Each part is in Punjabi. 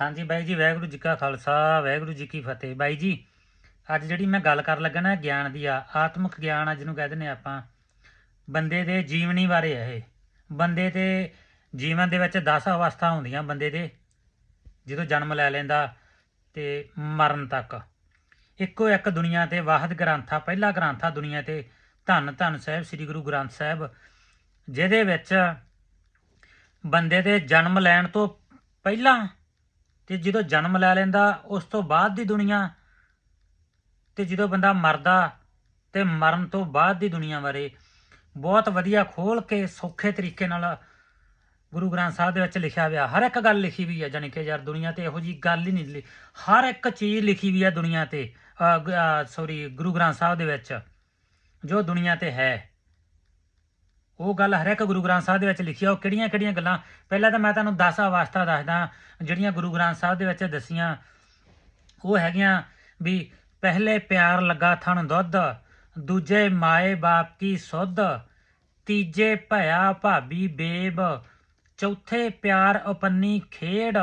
ਹਾਂਜੀ ਬਾਈ ਜੀ, ਵਾਹਿਗੁਰੂ ਜੀ ਕਾ ਖਾਲਸਾ, ਵਾਹਿਗੁਰੂ ਜੀ ਕੀ ਫਤਿਹ। ਬਾਈ ਜੀ, ਅੱਜ ਜਿਹੜੀ ਮੈਂ ਗੱਲ ਕਰਨ ਲੱਗਾ ਨਾ ਗਿਆਨ ਦੀ ਆ, ਆਤਮਿਕ ਗਿਆਨ ਆ ਜਿਹਨੂੰ ਕਹਿ ਦਿੰਦੇ ਆਪਾਂ। ਬੰਦੇ ਦੇ ਜੀਵਨੀ ਬਾਰੇ ਆ ਇਹ। ਬੰਦੇ ਤੇ ਜੀਵਨ ਦੇ ਵਿੱਚ 10 ਅਵਸਥਾ ਹੁੰਦੀਆਂ ਬੰਦੇ ਦੇ, ਜਦੋਂ ਜਨਮ ਲੈ ਲੈਂਦਾ ਤੇ ਮਰਨ ਤੱਕ। ਇੱਕੋ ਇੱਕ ਦੁਨੀਆ ਤੇ ਵਾਹਿਦ ਗ੍ਰੰਥਾ ਪਹਿਲਾ ਗ੍ਰੰਥਾ ਦੁਨੀਆ ਤੇ, ਧੰਨ ਧੰਨ ਸਾਹਿਬ, ਸ੍ਰੀ ਗੁਰੂ ਗ੍ਰੰਥ ਸਾਹਿਬ, ਜਿਹਦੇ ਵਿੱਚ ਬੰਦੇ ਦੇ ਜਨਮ ਲੈਣ ਤੋਂ ਪਹਿਲਾਂ ਤੇ ਜਦੋਂ ਜਨਮ ਲੈ ਲੈਂਦਾ, ਉਸ ਤੋਂ ਬਾਅਦ ਦੀ ਦੁਨੀਆ। ਤੇ ਜਦੋਂ ਬੰਦਾ ਮਰਦਾ ਤੇ ਮਰਨ ਤੋਂ ਬਾਅਦ ਦੀ ਦੁਨੀਆ ਬਾਰੇ ਬਹੁਤ ਵਧੀਆ ਖੋਲ ਕੇ ਸੌਖੇ ਤਰੀਕੇ ਨਾਲ ਗੁਰੂ ਗ੍ਰੰਥ ਸਾਹਿਬ ਦੇ ਵਿੱਚ ਲਿਖਿਆ ਹੋਇਆ। ਹਰ ਇੱਕ ਗੱਲ ਲਿਖੀ ਵੀ ਹੈ ਜਾਣੀ ਕਿ ਯਾਰ ਦੁਨੀਆ ਤੇ ਇਹੋ ਜੀ ਗੱਲ ਹੀ ਨਹੀਂ ਹਰ ਇੱਕ ਚੀਜ਼ ਲਿਖੀ ਵੀ ਹੈ ਦੁਨੀਆ ਤੇ ਸੌਰੀ ਗੁਰੂ ਗ੍ਰੰਥ ਸਾਹਿਬ ਦੇ ਵਿੱਚ, ਜੋ ਦੁਨੀਆ ਤੇ ਹੈ। ਉਹ ਗੱਲ ਹਰ ਇੱਕ ਗੁਰੂ ਗ੍ਰੰਥ ਸਾਹਿਬ ਦੇ ਵਿੱਚ ਲਿਖੀ ਆ, ਉਹ ਕਿਹੜੀਆਂ ਕਿਹੜੀਆਂ ਗੱਲਾਂ? ਪਹਿਲਾਂ ਤਾਂ ਮੈਂ ਤੁਹਾਨੂੰ 10 ਅਵਸਥਾ ਦੱਸਦਾ, ਜਿਹੜੀਆਂ ਗੁਰੂ ਗ੍ਰੰਥ ਸਾਹਿਬ ਦੇ ਵਿੱਚ ਦੱਸੀਆਂ, ਉਹ ਹੈਗੀਆਂ ਵੀ ਪਹਿਲੇ ਪਿਆਰ ਲੱਗਾ ਥਣ ਦੁੱਧ, ਦੂਜੇ ਮਾਏ ਬਾਪ ਕੀ ਸੁੱਧ, ਤੀਜੇ ਭਇਆ ਭਾਬੀ ਬੇਬ, ਚੌਥੇ ਪਿਆਰ ਉਪੰਨੀ ਖੇਡ,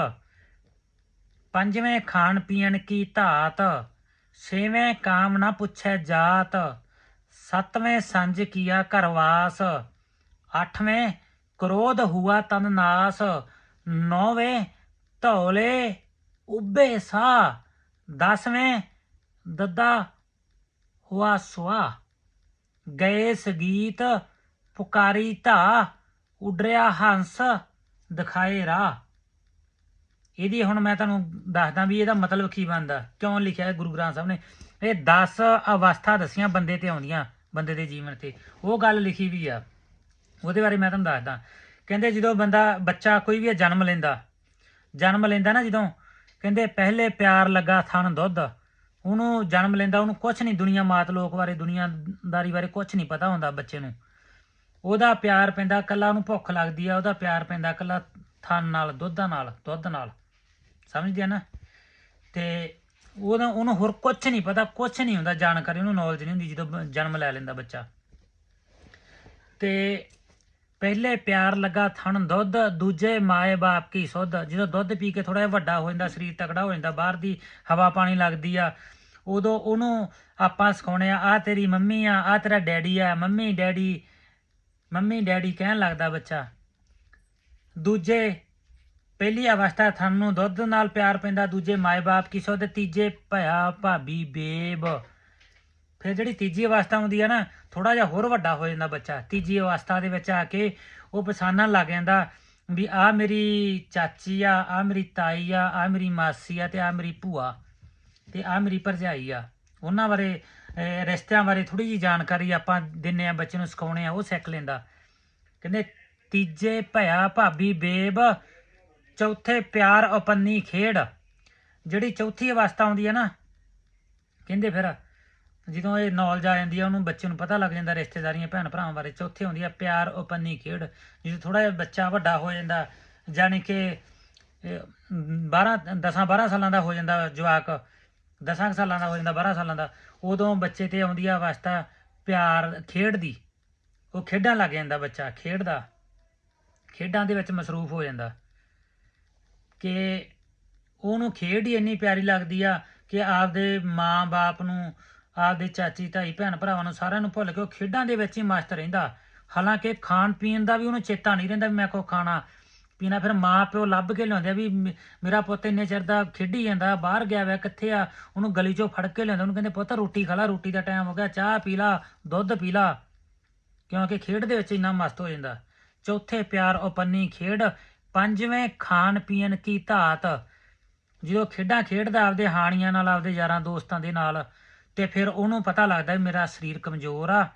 ਪੰਜਵੇਂ ਖਾਣ ਪੀਣ ਕੀ ਧਾਤ, ਛੇਵੇਂ ਕਾਮ ਨਾ ਪੁੱਛੈ ਜਾਤ, ਸੱਤਵੇਂ ਸੰਜ ਕੀਆ ਘਰਵਾਸ ਅੱਠਵੇਂ, ਕ੍ਰੋਧ ਹੁਆ ਤਨ ਨਾਸ। ਨੌਵੇਂ, ਧੌਲੇ ਉੱਬੇ ਸਾ ਦਸਵੇਂ, ਦੱਦਾ ਹੁਆ ਸੁਆ। ਗਏ ਸਗੀਤ ਪੁਕਾਰੀ ਧਾ। ਉਡਰਿਆ ਹੰਸ ਦਿਖਾਏ ਰਾਹ। ਇਹਦੀ ਹੁਣ ਮੈਂ ਤੁਹਾਨੂੰ ਦੱਸਦਾ ਵੀ ਇਹਦਾ ਮਤਲਬ ਕੀ ਬਣਦਾ। ਕਿਉਂ ਲਿਖਿਆ ਹੈ ਗੁਰੂ ਗ੍ਰੰਥ ਸਾਹਿਬ ਨੇ? ਇਹ 10 ਅਵਸਥਾ ਦਸੀਆਂ ਬੰਦੇ ਤੇ ਆਉਂਦੀਆਂ, ਬੰਦੇ ਦੇ ਜੀਵਨ ਤੇ। ਉਹ ਗੱਲ ਲਿਖੀ ਵੀ ਆ। ਉਹਦੇ ਬਾਰੇ ਮੈਂ ਤੁਹਾਨੂੰ ਦੱਸਦਾ। ਕਹਿੰਦੇ ਜਦੋਂ ਬੰਦਾ ਬੱਚਾ ਕੋਈ ਵੀ ਜਨਮ ਲੈਂਦਾ ਜਨਮ ਲੈਂਦਾ ਨਾ ਜਦੋਂ, ਕਹਿੰਦੇ ਪਹਿਲੇ ਪਿਆਰ ਲੱਗਾ ਥਣ ਦੁੱਧ, ਉਹਨੂੰ ਜਨਮ ਲੈਂਦਾ, ਉਹਨੂੰ ਕੁਝ ਨਹੀਂ, ਦੁਨੀਆ ਮਾਤ ਲੋਕ ਬਾਰੇ, ਦੁਨੀਆਦਾਰੀ ਬਾਰੇ ਕੁਝ ਨਹੀਂ ਪਤਾ ਹੁੰਦਾ ਬੱਚੇ ਨੂੰ। ਉਹਦਾ ਪਿਆਰ ਪੈਂਦਾ ਕੱਲਾ ਉਹਨੂੰ ਭੁੱਖ ਲੱਗਦੀ ਆ, ਉਹਦਾ ਪਿਆਰ ਪੈਂਦਾ ਕੱਲਾ ਥਣ ਨਾਲ, ਦੁੱਧਾਂ ਨਾਲ, ਦੁੱਧ ਨਾਲ। ਸਮਝਦੇ ਆ ਨਾ? ਤੇ ਉਹਦਾ, ਉਹਨੂੰ ਹੋਰ ਕੁਝ ਨਹੀਂ ਪਤਾ ਕੁਝ ਨਹੀਂ ਹੁੰਦਾ, ਜਾਣਕਾਰੀ, ਉਹਨੂੰ ਨੌਲੇਜ ਨਹੀਂ ਹੁੰਦੀ ਜਦੋਂ ਜਨਮ ਲੈ ਲੈਂਦਾ ਬੱਚਾ। ਤੇ ਪਹਿਲੇ ਪਿਆਰ ਲੱਗਾ ਥਣ ਦੁੱਧ, ਦੂਜੇ ਮਾਏ ਬਾਪ ਕੀ ਸੁੱਧ। ਜਦੋਂ ਦੁੱਧ ਪੀ ਕੇ ਥੋੜਾ ਜਿਹਾ ਵੱਡਾ ਹੋ ਜਾਂਦਾ, ਸਰੀਰ ਤਕੜਾ ਹੋ ਜਾਂਦਾ, ਬਾਹਰ ਦੀ ਹਵਾ ਪਾਣੀ ਲੱਗਦੀ ਆ, ਉਦੋਂ ਉਹਨੂੰ ਆਪਾਂ ਸਿਖਾਉਣੇ ਆ ਆ ਤੇਰੀ ਮੰਮੀ ਆ ਆ ਤੇਰਾ ਡੈਡੀ ਆ, ਮੰਮੀ, ਡੈਡੀ ਮੰਮੀ, ਡੈਡੀ ਕਹਿਣ ਲੱਗਦਾ ਬੱਚਾ। ਦੂਜੇ ਪਹਿਲੀ ਅਵਸਥਾ ਥਣ ਨੂੰ ਦੁੱਧ ਨਾਲ ਪਿਆਰ ਪੈਂਦਾ, ਦੂਜੇ ਮਾਏ-ਬਾਪ ਕੀ ਸੁੱਧ, ਤੀਜੇ ਭਇਆ ਭਾਬੀ ਬੇਬ। ਫਿਰ ਜਿਹੜੀ ਤੀਜੀ ਅਵਸਥਾ ਹੁੰਦੀ ਆ ਨਾ ਥੋੜਾ ਜਿਹਾ ਹੋਰ ਵੱਡਾ ਹੋ ਜਾਂਦਾ ਬੱਚਾ। ਤੀਜੀ ਅਵਸਥਾ ਦੇ ਵਿੱਚ ਆ ਕੇ ਉਹ ਪਛਾਣਨ ਲੱਗ ਜਾਂਦਾ ਵੀ ਆ ਮੇਰੀ ਚਾਚੀ ਆ ਆ ਮੇਰੀ ਤਾਈ ਆ ਆ ਮੇਰੀ ਮਾਸੀ ਆ ਤੇ ਆ ਮੇਰੀ ਭੂਆ ਤੇ ਆ ਮੇਰੀ ਭਰਜਾਈ ਆ। ਉਹਨਾਂ ਬਾਰੇ ਰਿਸ਼ਤਿਆਂ ਬਾਰੇ ਥੋੜੀ ਜੀ ਜਾਣਕਾਰੀ ਆਪਾਂ ਦਿੰਨੇ ਆ, ਬੱਚੇ ਨੂੰ ਸਿਖਾਉਣੇ ਆ, ਉਹ ਸਿੱਖ ਲੈਂਦਾ। ਕਹਿੰਦੇ ਤੀਜੇ ਭਇਆ ਭਾਬੀ ਬੇਬ, ਚੌਥੇ ਪਿਆਰ ਉਪੰਨੀ ਖੇਡ। ਜਿਹੜੀ ਚੌਥੀ ਅਵਸਥਾ ਆਉਂਦੀ ਹੈ ਨਾ, ਕਹਿੰਦੇ ਫਿਰ ਜਦੋਂ ਇਹ ਨੌਲੇਜ ਆ ਜਾਂਦੀ ਆ, ਉਹਨੂੰ ਬੱਚੇ ਨੂੰ ਪਤਾ ਲੱਗ ਜਾਂਦਾ ਰਿਸ਼ਤੇਦਾਰੀਆਂ ਭੈਣ ਭਰਾਵਾਂ ਬਾਰੇ, ਚੌਥੇ ਹੁੰਦੀ ਆ, ਪਿਆਰ ਉਪੰਨੀ ਖੇਡ ਜਦੋਂ ਥੋੜਾ ਜਿਹਾ ਬੱਚਾ ਵੱਡਾ ਹੋ ਜਾਂਦਾ, ਜਾਣੀ ਕਿ 12 10 12 ਸਾਲਾਂ ਦਾ ਹੋ ਜਾਂਦਾ ਜਵਾਕ 10 ਸਾਲਾਂ ਦਾ ਹੋ ਜਾਂਦਾ 12 ਸਾਲਾਂ ਦਾ, ਉਦੋਂ ਬੱਚੇ ਤੇ ਆਉਂਦੀ ਆ ਅਵਸਥਾ ਪਿਆਰ ਖੇਡ ਦੀ, ਉਹ ਖੇਡਾਂ ਲੱਗ ਜਾਂਦਾ ਬੱਚਾ ਖੇਡਦਾ ਖੇਡਾਂ ਦੇ ਵਿੱਚ ਮਸਰੂਫ ਹੋ ਜਾਂਦਾ, ਕਿ ਉਹਨੂੰ ਖੇਡ ਹੀ ਇੰਨੀ ਪਿਆਰੀ ਲੱਗਦੀ ਆ ਕਿ ਆਪਦੇ ਮਾਂ-ਬਾਪ ਨੂੰ ਆਪਦੇ ਚਾਚੀ, ਤਾਈ, ਭੈਣ ਭਰਾਵਾਂ ਨੂੰ ਸਾਰਿਆਂ ਨੂੰ ਭੁੱਲ ਕੇ ਉਹ ਖੇਡਾਂ ਦੇ ਵਿੱਚ ਹੀ ਮਸਤ ਰਹਿੰਦਾ। ਹਾਲਾਂਕਿ ਖਾਣ ਪੀਣ ਦਾ ਵੀ ਉਹਨੂੰ ਚੇਤਾ ਨਹੀਂ ਰਹਿੰਦਾ ਵੀ ਮੈਂ ਕੋ ਖਾਣਾ। ਪੀਣਾ ਫਿਰ ਮਾਂ ਪਿਓ ਲੱਭ ਕੇ ਲਿਆਉਂਦੇ ਆ ਵੀ ਮੇ- ਮੇਰਾ ਪੁੱਤ ਇੰਨੇ ਚਿਰ ਦਾ ਖੇਡੀ ਜਾਂਦਾ, ਬਾਹਰ ਗਿਆ ਵਾ, ਕਿੱਥੇ ਆ? ਉਹਨੂੰ ਗਲੀ ਚੋਂ ਫੜ ਕੇ ਲਿਆਉਂਦੇ। ਉਹਨੂੰ ਕਹਿੰਦੇ, ਪੁੱਤ ਰੋਟੀ ਖਾ ਲਾ, ਰੋਟੀ ਦਾ ਟਾਈਮ ਹੋ ਗਿਆ, ਚਾਹ ਪੀ ਲਾ, ਦੁੱਧ ਪੀ ਲਾ। ਕਿਉਂਕਿ ਖੇਡ ਦੇ ਵਿੱਚ ਇੰਨਾ ਮਸਤ ਹੋ ਜਾਂਦਾ। ਚੌਥੇ ਪਿਆਰ ਉਪੰਨੀ ਖੇਡ, ਪੰਜਵੇਂ ਖਾਣ ਪੀਣ ਕੀ ਧਾਤ। ਜਦੋਂ ਖੇਡਾਂ ਖੇਡਦਾ, ਆਪਦੇ ਹਾਣੀਆਂ ਨਾਲ, ਆਪਦੇ ਯਾਰਾਂ ਦੋਸਤਾਂ ਦੇ ਨਾਲ ਤੇ ਫਿਰ ਉਹਨੂੰ ਪਤਾ ਲੱਗਦਾ ਮੇਰਾ ਸਰੀਰ ਕਮਜ਼ੋਰ ਆ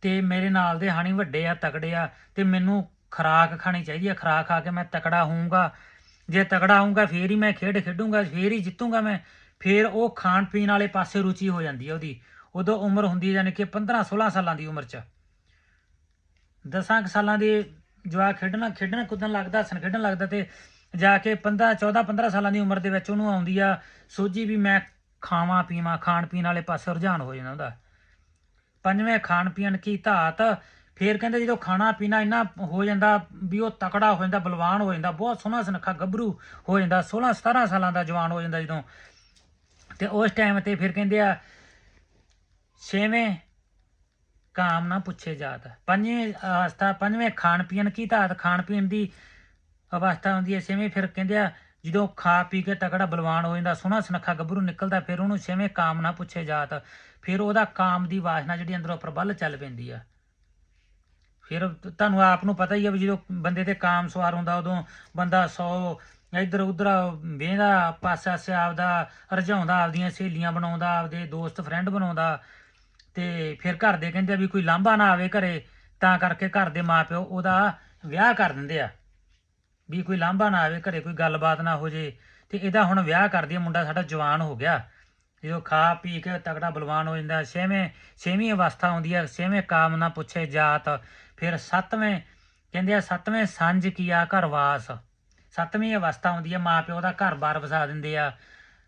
ਤੇ ਮੇਰੇ ਨਾਲ ਦੇ ਹਾਣੀ ਵੱਡੇ ਆ, ਤਕੜੇ ਆ ਤੇ ਮੈਨੂੰ ਖਰਾਕ ਖਾਣੀ ਚਾਹੀਦੀ ਆ। ਖਰਾਕ ਖਾ ਕੇ ਮੈਂ ਤਕੜਾ ਹੋਊਂਗਾ। ਜੇ ਤਕੜਾ ਹੋਊਂਗਾ, ਫੇਰ ਹੀ ਮੈਂ ਖੇਡ ਖੇਡੂੰਗਾ, ਫੇਰ ਹੀ ਜਿੱਤੂੰਗਾ ਮੈਂ। ਫੇਰ ਉਹ ਖਾਣ ਪੀਣ ਵਾਲੇ ਪਾਸੇ ਰੁਚੀ ਹੋ ਜਾਂਦੀ ਹੈ ਉਹਦੀ। ਉਦੋਂ ਉਮਰ ਹੁੰਦੀ ਹੈ ਯਾਨੀ ਕਿ 15 16 ਸਾਲਾਂ ਦੀ ਉਮਰ 'ਚ। 10 ਕੁ ਸਾਲਾਂ ਦੇ ਜਵਾਕ ਖੇਡਣਾ ਖੇਡਣਾ ਕੁੱਦਣ ਲੱਗਦਾ, ਹੱਸਣ ਖੇਡਣ ਲੱਗਦਾ ਤੇ ਜਾ ਕੇ 15 14 15 ਸਾਲਾਂ ਦੀ ਉਮਰ ਦੇ ਵਿੱਚ ਉਹਨੂੰ ਆਉਂਦੀ ਆ। ਸੋਝੀ ਵੀ ਮੈਂ ਖਾਵਾਂ ਪੀਵਾਂ, ਖਾਣ ਪੀਣ ਵਾਲੇ ਪਾਸੇ ਰੁਝਾਨ ਹੋ ਜਾਂਦਾ ਉਹਦਾ ਪੰਜਵੇਂ, ਖਾਣ ਪੀਣ ਕੀ ਧਾਤ? ਫਿਰ ਕਹਿੰਦੇ ਜਦੋਂ ਖਾਣਾ ਪੀਣਾ ਇੰਨਾ ਹੋ ਜਾਂਦਾ ਵੀ ਉਹ ਤਕੜਾ ਹੋ ਜਾਂਦਾ, ਬਲਵਾਨ ਹੋ ਜਾਂਦਾ, ਬਹੁਤ ਸੋਹਣਾ ਸੁਨੱਖਾ ਗੱਭਰੂ ਹੋ ਜਾਂਦਾ 16 17 ਸਾਲਾਂ ਦਾ ਜਵਾਨ ਹੋ ਜਾਂਦਾ ਜਦੋਂ। ਤੇ ਉਸ ਟਾਈਮ ਤੇ ਫਿਰ ਕਹਿੰਦੇ ਆ, ਛੇਵੇਂ ਕਾਮ ਨਾ ਪੁੱਛੇ ਜਾਤ। ਪੰਜਵੇਂ ਅਵਸਥਾ, ਪੰਜਵੇਂ ਖਾਣ ਪੀਣ ਕੀ ਧਾਤ? ਖਾਣ ਪੀਣ ਦੀ ਅਵਸਥਾ ਹੁੰਦੀ ਹੈ ਛੇਵੇਂ, ਫਿਰ ਕਹਿੰਦੇ ਆ ਜਦੋਂ ਖਾ ਪੀ ਕੇ ਤਕੜਾ ਬਲਵਾਨ ਹੋ ਜਾਂਦਾ, ਸੋਹਣਾ ਸੁਨੱਖਾ ਗੱਭਰੂ ਨਿਕਲਦਾ, ਫਿਰ ਉਹਨੂੰ ਛੇਵੇਂ ਕਾਮ ਨਾ ਪੁੱਛੇ ਜਾਤ। ਫਿਰ ਉਹਦਾ ਕਾਮ ਦੀ ਵਾਸਨਾ ਜਿਹੜੀ ਅੰਦਰੋਂ ਪ੍ਰਬਲ ਚੱਲ ਪੈਂਦੀ ਆ। ਫਿਰ ਤੁਹਾਨੂੰ ਆਪ ਨੂੰ ਪਤਾ ਹੀ ਆ ਵੀ ਜਦੋਂ ਬੰਦੇ ਤੇ ਕਾਮ ਸਵਾਰ ਹੁੰਦਾ, ਉਦੋਂ ਬੰਦਾ ਸੌ ਇੱਧਰ ਉੱਧਰ ਵੇਂਦਾ ਪਾਸਾ ਸੇ ਆਪਦਾ ਰਝਾਉਂਦਾ ਆਪਦੀਆਂ ਸਹੇਲੀਆਂ ਬਣਾਉਂਦਾ, ਆਪਦੇ ਦੋਸਤ ਫਰੈਂਡ ਬਣਾਉਂਦਾ। ਤੇ ਫਿਰ ਘਰ ਦੇ ਕਹਿੰਦੇ ਵੀ ਕੋਈ ਲਾਂਭਾ ਨਾ ਆਵੇ ਘਰੇ, ਤਾਂ ਕਰਕੇ ਘਰ ਦੇ ਮਾਪਿਓ ਉਹਦਾ ਵਿਆਹ ਕਰ ਦਿੰਦੇ ਆ। ਵੀ ਕੋਈ ਲਾਂਭਾ ਨਾ ਆਵੇ, ਘਰੇ ਕੋਈ ਗੱਲਬਾਤ ਨਾ ਹੋ ਜੇ, ਤੇ ਇਹਦਾ ਹੁਣ ਵਿਆਹ ਕਰ ਦਈਏ, ਮੁੰਡਾ ਸਾਡਾ ਜਵਾਨ ਹੋ ਗਿਆ। ਜਦੋਂ ਖਾ ਪੀ ਕੇ ਤਕੜਾ ਬਲਵਾਨ ਹੋ ਜਾਂਦਾ, ਛੇਵੇਂ, ਛੇਵੀਂ ਅਵਸਥਾ ਆਉਂਦੀ ਹੈ ਛੇਵੇਂ ਕਾਮ ਨਾ ਪੁੱਛੇ ਜਾਤ, ਫਿਰ ਸੱਤਵੇਂ, ਕਹਿੰਦੇ ਆ, ਸੱਤਵੇਂ ਸੰਜ ਕੀਆ ਘਰ ਵਾਸ? ਸੱਤਵੀਂ ਅਵਸਥਾ ਆਉਂਦੀ ਹੈ ਮਾਂ ਪਿਓ ਦਾ ਘਰ-ਬਾਰ ਵਸਾ ਦਿੰਦੇ ਆ,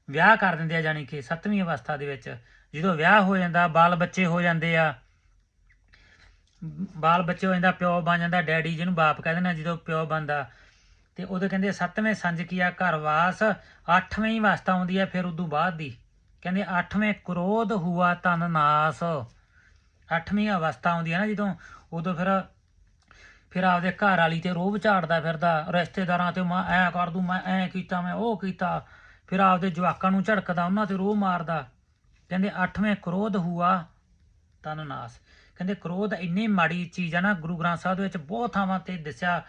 ਵਿਆਹ ਕਰ ਦਿੰਦੇ ਆ ਜਾਨੀ ਕਿ ਸੱਤਵੀਂ ਅਵਸਥਾ ਦੇ ਵਿੱਚ। ਜਦੋਂ ਵਿਆਹ ਹੋ ਜਾਂਦਾ, ਬਾਲ ਬੱਚੇ ਹੋ ਜਾਂਦੇ ਆ, ਬਾਲ ਬੱਚੇ ਹੋ ਜਾਂਦਾ, ਪਿਓ ਬਣ ਜਾਂਦਾ, ਡੈਡੀ ਜਿਹਨੂੰ ਬਾਪ ਕਹਿੰਦੇ ਨੇ ਜਦੋਂ ਪਿਓ ਬਣਦਾ ਤੇ ਉਹਦੇ ਕਹਿੰਦੇ ਸੱਤਵੇਂ ਸੰਜ ਕੀਆ ਘਰ ਵਾਸ, ਅੱਠਵੀਂ ਅਵਸਥਾ ਆਉਂਦੀ ਹੈ ਫਿਰ ਉਦੋਂ ਬਾਅਦ ਦੀ। ਕਹਿੰਦੇ ਅੱਠਵੇਂ ਕ੍ਰੋਧ ਹੁਆ ਤਨ ਨਾਸ। ਅੱਠਵੀਂ ਅਵਸਥਾ ਆਉਂਦੀ ਹੈ ਨਾ ਜਦੋਂ, ਉਦੋਂ ਫਿਰ ਫਿਰ ਆਪਦੇ ਘਰ ਵਾਲੀ ਤੇ ਰੋਬ ਝਾੜਦਾ ਫਿਰਦਾ, ਰਿਸ਼ਤੇਦਾਰਾਂ ਤੇ ਮੈਂ ਐ ਕਰ ਦੂੰ, ਮੈਂ ਐ ਕੀਤਾ, ਮੈਂ ਉਹ ਕੀਤਾ। ਫਿਰ ਆਪਦੇ ਜਵਾਕਾਂ ਨੂੰ ਝੜਕਦਾ, ਉਹਨਾਂ ਤੇ ਰੋਹ ਮਾਰਦਾ। ਕਹਿੰਦੇ ਅੱਠਵੇਂ ਕ੍ਰੋਧ ਹੁਆ ਤਨ ਨਾਸ। ਕਹਿੰਦੇ ਕ੍ਰੋਧ ਇੰਨੀ ਮਾੜੀ ਚੀਜ਼ ਆ ਨਾ, ਗੁਰੂ ਗ੍ਰੰਥ ਸਾਹਿਬ ਦੇ ਵਿੱਚ ਬਹੁਤ ਥਾਵਾਂ ਤੇ ਦੱਸਿਆ,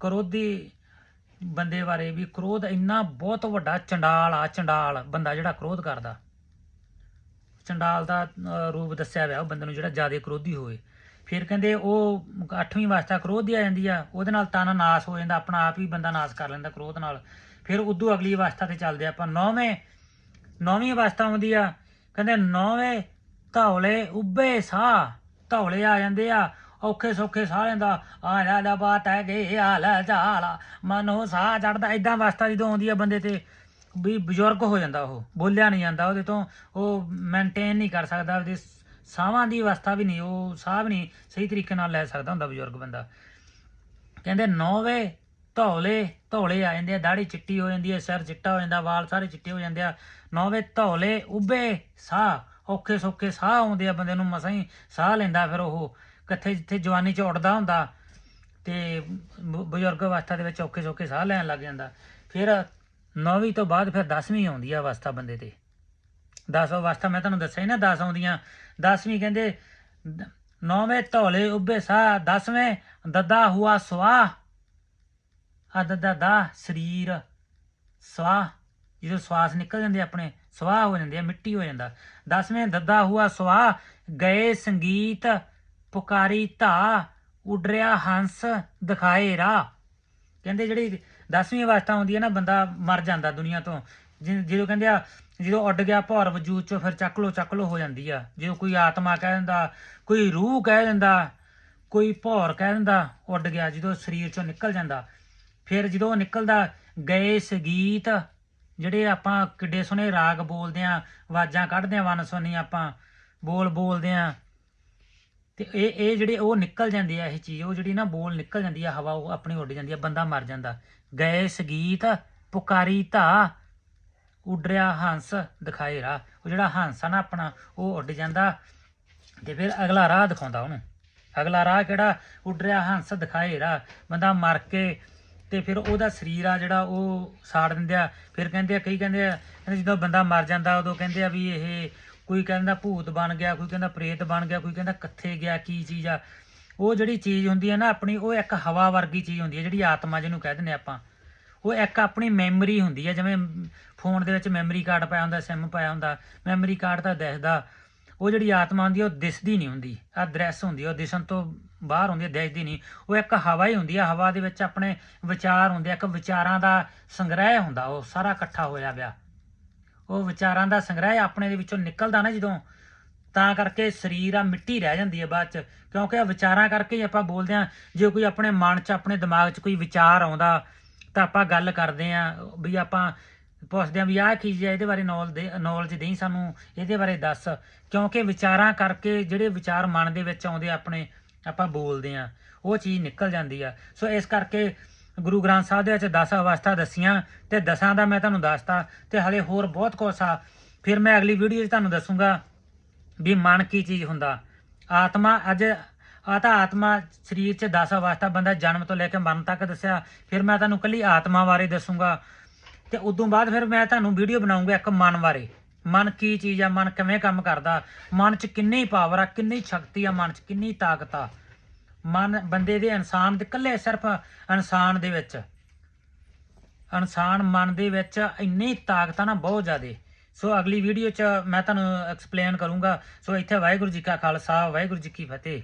ਕ੍ਰੋਧੀ ਬੰਦੇ ਬਾਰੇ ਵੀ ਕ੍ਰੋਧ ਇੰਨਾ ਬਹੁਤ ਵੱਡਾ ਚੰਡਾਲ ਆ, ਚੰਡਾਲ, ਬੰਦਾ ਜਿਹੜਾ ਕ੍ਰੋਧ ਕਰਦਾ। ਚੰਡਾਲ ਦਾ ਰੂਪ ਦੱਸਿਆ ਹੋਇਆ, ਉਹ ਬੰਦੇ ਨੂੰ ਜਿਹੜਾ ਜ਼ਿਆਦਾ ਕ੍ਰੋਧੀ ਹੋਵੇ। ਫਿਰ ਕਹਿੰਦੇ ਉਹ ਅੱਠਵੀਂ ਅਵਸਥਾ ਕ੍ਰੋਧ ਦੀ ਆ ਜਾਂਦੀ ਆ, ਉਹਦੇ ਨਾਲ ਤਨ ਨਾਸ ਹੋ ਜਾਂਦਾ, ਆਪਣਾ ਆਪ ਹੀ ਬੰਦਾ ਨਾਸ ਕਰ ਲੈਂਦਾ ਕ੍ਰੋਧ ਨਾਲ। ਫਿਰ ਉਦੋਂ ਅਗਲੀ ਅਵਸਥਾ ਤੇ ਚੱਲਦੇ ਆਪਾਂ, ਨੌਵੇਂ, ਨੌਵੀਂ ਅਵਸਥਾ ਆਉਂਦੀ ਆ। ਕਹਿੰਦੇ ਨੌਵੇਂ ਧੌਲੇ ਉੱਬੇ ਸਾਹ, ਧੌਲੇ ਆ ਜਾਂਦੇ ਆ। ਔਖੇ ਸੌਖੇ ਸਾਰਿਆਂ ਦਾ ਆ ਲੈ ਦਾ ਬਾਤ ਹੈ ਕਿ ਆ ਲੈ ਮਨੋ ਸਾਹ ਚੜਦਾ ਇਦਾਂ ਵਸਤਾ ਜਦੋਂ ਆਉਂਦੀ ਆ ਬੰਦੇ ਤੇ ਵੀ ਬਜ਼ੁਰਗ ਹੋ ਜਾਂਦਾ ਉਹ, ਬੋਲਿਆ ਨਹੀਂ ਜਾਂਦਾ ਉਹਦੇ ਤੋਂ, ਉਹ ਮੇਨਟੇਨ ਨਹੀਂ ਕਰ ਸਕਦਾ, ਉਹਦੀ ਸਾਹਾਂ ਦੀ ਅਵਸਥਾ ਵੀ ਨਹੀਂ, ਉਹ ਸਾਹ ਵੀ ਨਹੀਂ ਸਹੀ ਤਰੀਕੇ ਨਾਲ ਲੈ ਸਕਦਾ ਹੁੰਦਾ ਬਜ਼ੁਰਗ ਬੰਦਾ। ਕਹਿੰਦੇ ਨੌਵੇਂ ਧੌਲੇ ਧੌਲੇ ਆ ਜਾਂਦੇ ਆ ਦਾੜੀ ਚਿੱਟੀ ਹੋ ਜਾਂਦੀ ਹੈ ਸਿਰ ਚਿੱਟਾ ਹੋ ਜਾਂਦਾ, ਵਾਲ ਸਾਰੇ ਚਿੱਟੇ ਹੋ ਜਾਂਦੇ ਆ। ਨੌਵੇਂ ਧੌਲੇ ਉੱਬੇ ਸਾਹ, ਔਖੇ ਸੌਖੇ ਸਾਹ ਆਉਂਦੇ ਆ, ਬੰਦੇ ਨੂੰ ਮਸਾਂ ਹੀ ਸਾਹ ਲੈਂਦਾ ਫਿਰ ਉਹ। ਕਿੱਥੇ ਜਿੱਥੇ ਜਵਾਨੀ ਚ ਉੱਡਦਾ ਹੁੰਦਾ ਤੇ ਬ- ਬਜ਼ੁਰਗ ਅਵਸਥਾ ਦੇ ਵਿੱਚ ਔਖੇ ਸੌਖੇ ਸਾਹ ਲੈਣ ਲੱਗ ਜਾਂਦਾ। ਫਿਰ ਨੌਵੀਂ ਤੋਂ ਬਾਅਦ ਫਿਰ 10ਵੀਂ ਆਉਂਦੀ ਆ ਅਵਸਥਾ ਬੰਦੇ ਤੇ। 10 ਅਵਸਥਾ ਮੈਂ ਤੁਹਾਨੂੰ ਦੱਸਿਆ ਹੀ ਨਾ 10 ਆਉਂਦੀਆਂ। 10ਵੀਂ ਕਹਿੰਦੇ ਦ- ਨੌਵੇਂ ਧੌਲੇ ਉੱਭੇ ਸਾਹ 10ਵੇਂ ਦੱਦਾ ਹੁਆ ਸਵਾਹ। ਆ ਦੱਦਾ ਦਾ ਸਰੀਰ, ਸਵਾਹ। ਜਦੋਂ ਸਵਾਸ ਨਿਕਲ ਜਾਂਦੇ ਆਪਣੇ, ਸਵਾਹ ਹੋ ਜਾਂਦੇ ਆ, ਮਿੱਟੀ ਹੋ ਜਾਂਦਾ। 10ਵੇਂ ਦੱਦਾ ਹੁਆ ਸਵਾਹ, ਗਏ ਸੰਗੀਤ ਪੁਕਾਰੀ ਧਾ ਉਡਰਿਆ ਹੰਸ ਦਿਖਾਏ ਰਾਹ। ਕਹਿੰਦੇ ਜਿਹੜੀ 10ਵੀਂ ਅਵਸਥਾ ਹੁੰਦੀ ਹੈ ਨਾ, ਬੰਦਾ ਮਰ ਜਾਂਦਾ ਦੁਨੀਆ ਤੋਂ। ਜਿ- ਜਦੋਂ ਕਹਿੰਦੇ ਆ, ਜਦੋਂ ਉੱਡ ਗਿਆ ਭੌਰ ਵਜੂਦ ਚੋਂ, ਫਿਰ ਚੱਕ ਲੋ ਚੱਕ ਲੋ ਹੋ ਜਾਂਦੀ ਆ। ਜਦੋਂ ਕੋਈ ਆਤਮਾ ਕਹਿ ਦਿੰਦਾ, ਕੋਈ ਰੂਹ ਕਹਿ ਦਿੰਦਾ, ਕੋਈ ਭੌਰ ਕਹਿ ਦਿੰਦਾ, ਉੱਡ ਗਿਆ। ਜਦੋਂ ਸਰੀਰ ਚੋਂ ਨਿਕਲ ਜਾਂਦਾ, ਫਿਰ ਜਦੋਂ ਨਿਕਲਦਾ, ਗਏ ਸੰਗੀਤ ਜਿਹੜੇ ਆਪਾਂ ਕਿੱਡੇ ਸੋਹਣੇ ਰਾਗ ਬੋਲਦੇ ਆ, ਆਵਾਜ਼ਾਂ ਕੱਢਦੇ ਆ, ਵਨ ਸੁਣੀ ਆਪਾਂ ਬੋਲ ਬੋਲਦੇ ਆ। ਤੇ ਇਹ ਇਹ ਜਿਹੜੇ ਉਹ ਨਿਕਲ ਜਾਂਦੀ ਆ ਇਹ ਚੀਜ਼, ਉਹ ਜਿਹੜੀ ਨਾ ਬੋਲ ਨਿਕਲ ਜਾਂਦੀ ਆ, ਹਵਾ ਉਹ ਆਪਣੀ ਉੱਡ ਜਾਂਦੀ ਆ, ਬੰਦਾ ਮਰ ਜਾਂਦਾ। ਗਏ ਸੰਗੀਤ, ਪੁਕਾਰੀ ਧਾ, ਉਡਰਿਆ ਹੰਸ, ਦਿਖਾਏ ਰਾਹ। ਉਹ ਜਿਹੜਾ ਹੰਸ ਆ ਨਾ ਆਪਣਾ, ਉਹ ਉੱਡ ਜਾਂਦਾ ਤੇ ਫਿਰ ਅਗਲਾ ਰਾਹ ਦਿਖਾਉਂਦਾ ਉਹਨੂੰ। ਅਗਲਾ ਰਾਹ ਕਿਹੜਾ? ਉਡਰਿਆ ਹੰਸ, ਦਿਖਾਏ ਰਾਹ। ਬੰਦਾ ਮਰ ਕੇ ਤੇ ਫਿਰ ਉਹਦਾ ਸਰੀਰ ਆ ਜਿਹੜਾ, ਉਹ ਸਾੜ ਦਿੰਦੇ ਆ। ਫਿਰ ਕਹਿੰਦੇ ਆ, ਕਈ ਕਹਿੰਦੇ ਆ, ਕਹਿੰਦੇ ਜਦੋਂ ਬੰਦਾ ਮਰ ਜਾਂਦਾ, ਉਦੋਂ ਕਹਿੰਦੇ ਆ ਵੀ ਇਹ ਕੋਈ ਕਹਿੰਦਾ ਭੂਤ ਬਣ ਗਿਆ, ਕੋਈ ਕਹਿੰਦਾ ਪ੍ਰੇਤ ਬਣ ਗਿਆ, ਕੋਈ ਕਹਿੰਦਾ ਕਿੱਥੇ ਗਿਆ, ਕੀ ਚੀਜ਼ ਆ। ਉਹ ਜਿਹੜੀ ਚੀਜ਼ ਹੁੰਦੀ ਹੈ ਨਾ ਆਪਣੀ, ਉਹ ਇੱਕ ਹਵਾ ਵਰਗੀ ਚੀਜ਼ ਹੁੰਦੀ ਹੈ, ਜਿਹੜੀ ਆਤਮਾ ਜਿਹਨੂੰ ਕਹਿ ਦਿੰਦੇ ਆਪਾਂ। ਉਹ ਇੱਕ ਆਪਣੀ ਮੈਮਰੀ ਹੁੰਦੀ ਹੈ, ਜਿਵੇਂ ਫੋਨ ਦੇ ਵਿੱਚ ਮੈਮਰੀ ਕਾਰਡ ਪਾਇਆ ਹੁੰਦਾ, ਸਿਮ ਪਾਇਆ ਹੁੰਦਾ, ਮੈਮਰੀ ਕਾਰਡ ਤਾਂ ਦਿਖਦਾ। ਉਹ ਜਿਹੜੀ ਆਤਮਾ ਹੁੰਦੀ ਉਹ ਦਿਸਦੀ ਨਹੀਂ ਹੁੰਦੀ। ਆ ਦ੍ਰਿਸ਼ ਹੁੰਦੀ ਉਹ ਦਿਸਣ ਤੋਂ ਬਾਹਰ ਹੁੰਦੀ ਹੈ, ਦਿਸਦੀ ਨਹੀਂ। ਉਹ ਇੱਕ ਹਵਾ ਹੀ ਹੁੰਦੀ ਹੈ, ਹਵਾ ਦੇ ਵਿੱਚ ਆਪਣੇ ਵਿਚਾਰ ਹੁੰਦੇ ਆ, ਇੱਕ ਵਿਚਾਰਾਂ ਦਾ ਸੰਗ੍ਰਹਿ ਹੁੰਦਾ, ਉਹ ਸਾਰਾ ਇਕੱਠਾ ਹੋਇਆ ਪਿਆ। ਉਹ ਵਿਚਾਰਾਂ ਦਾ ਸੰਗ੍ਰਹਿ ਆਪਣੇ ਦੇ ਵਿੱਚੋਂ ਨਿਕਲਦਾ ਨਾ ਜਦੋਂ। ਤਾਂ ਕਰਕੇ ਸਰੀਰ ਆ, ਮਿੱਟੀ ਰਹਿ ਜਾਂਦੀ ਹੈ ਬਾਅਦ ਚ। ਕਿਉਂਕਿ ਇਹ ਵਿਚਾਰਾਂ ਕਰਕੇ ਹੀ ਆਪਾਂ ਬੋਲਦੇ ਆ ਜੇ ਕੋਈ ਆਪਣੇ ਮਨ ਚ, ਆਪਣੇ ਦਿਮਾਗ ਚ ਕੋਈ ਵਿਚਾਰ ਆਉਂਦਾ, ਤਾਂ ਆਪਾਂ ਗੱਲ ਕਰਦੇ ਆ ਵੀ ਆਪਾਂ ਪੁੱਛਦੇ ਆ ਵੀ ਆਹ ਕੀ ਜੀ ਹੈ ਇਹਦੇ ਬਾਰੇ ਨੌਲ ਦੇ ਨੌਲੇਜ ਦੇਈ ਸਾਨੂੰ, ਇਹਦੇ ਬਾਰੇ ਦੱਸ। ਕਿਉਂਕਿ ਵਿਚਾਰਾਂ ਕਰਕੇ ਜਿਹੜੇ ਵਿਚਾਰ ਮਨ ਦੇ ਵਿੱਚ ਆਉਂਦੇ ਆਪਣੇ, ਆਪਾਂ ਬੋਲਦੇ ਆ ਉਹ ਚੀਜ਼ ਨਿਕਲ ਜਾਂਦੀ ਆ। ਸੋ ਇਸ ਕਰਕੇ ਗੁਰੂ ਗ੍ਰੰਥ ਸਾਹਿਬ ਦੇ ਵਿੱਚ 10 ਅਵਸਥਾ ਦੱਸੀਆਂ ਤੇ ਦਸਾਂ ਦਾ ਮੈਂ ਤੁਹਾਨੂੰ ਦੱਸਤਾ ਤੇ ਹਲੇ ਹੋਰ ਬਹੁਤ ਕੁਛ ਆ। ਫਿਰ ਮੈਂ ਅਗਲੀ ਵੀਡੀਓ 'ਚ ਤੁਹਾਨੂੰ ਦੱਸੂਗਾ ਵੀ ਮਨ ਕੀ ਚੀਜ਼ ਹੁੰਦਾ। ਆਤਮਾ ਅੱਜ ਆ ਤਾਂ ਆਤਮਾ ਸਰੀਰ 'ਚ 10 ਅਵਸਥਾ ਬੰਦਾ ਜਨਮ ਤੋਂ ਲੈ ਕੇ ਮਰਨ ਤੱਕ ਦੱਸਿਆ। ਫਿਰ ਮੈਂ ਤੁਹਾਨੂੰ ਕੱਲੀ ਆਤਮਾ ਬਾਰੇ ਦੱਸੂਗਾ। ਤੇ ਉਦੋਂ ਬਾਅਦ ਫਿਰ ਮੈਂ ਤੁਹਾਨੂੰ ਵੀਡੀਓ ਬਣਾਉਂਗਾ ਇੱਕ ਮਨ ਬਾਰੇ। ਮਨ ਕੀ ਚੀਜ਼ ਆ, ਮਨ ਕਿਵੇਂ ਕੰਮ ਕਰਦਾ? ਮਨ 'ਚ ਕਿੰਨੀ ਪਾਵਰ ਆ, ਕਿੰਨੀ ਸ਼ਕਤੀ ਆ, ਮਨ 'ਚ ਕਿੰਨੀ ਤਾਕਤ ਆ? ਮਨ ਬੰਦੇ ਦੇ ਇਨਸਾਨ ਦੇ, ਇਕੱਲੇ ਸਿਰਫ ਇਨਸਾਨ ਦੇ ਵਿੱਚ। ਇਨਸਾਨ ਮਨ ਦੇ ਵਿੱਚ ਇੰਨੀ ਤਾਕਤ ਆ ਨਾ, ਬਹੁਤ ਜ਼ਿਆਦੇ। ਸੋ ਅਗਲੀ ਵੀਡੀਓ 'ਚ ਮੈਂ ਤੁਹਾਨੂੰ ਐਕਸਪਲੇਨ ਕਰੂੰਗਾ। ਸੋ ਇੱਥੇ ਵਾਹਿਗੁਰੂ ਜੀ ਕਾ ਖਾਲਸਾ, ਵਾਹਿਗੁਰੂ ਜੀ ਕੀ ਫਤਿਹ।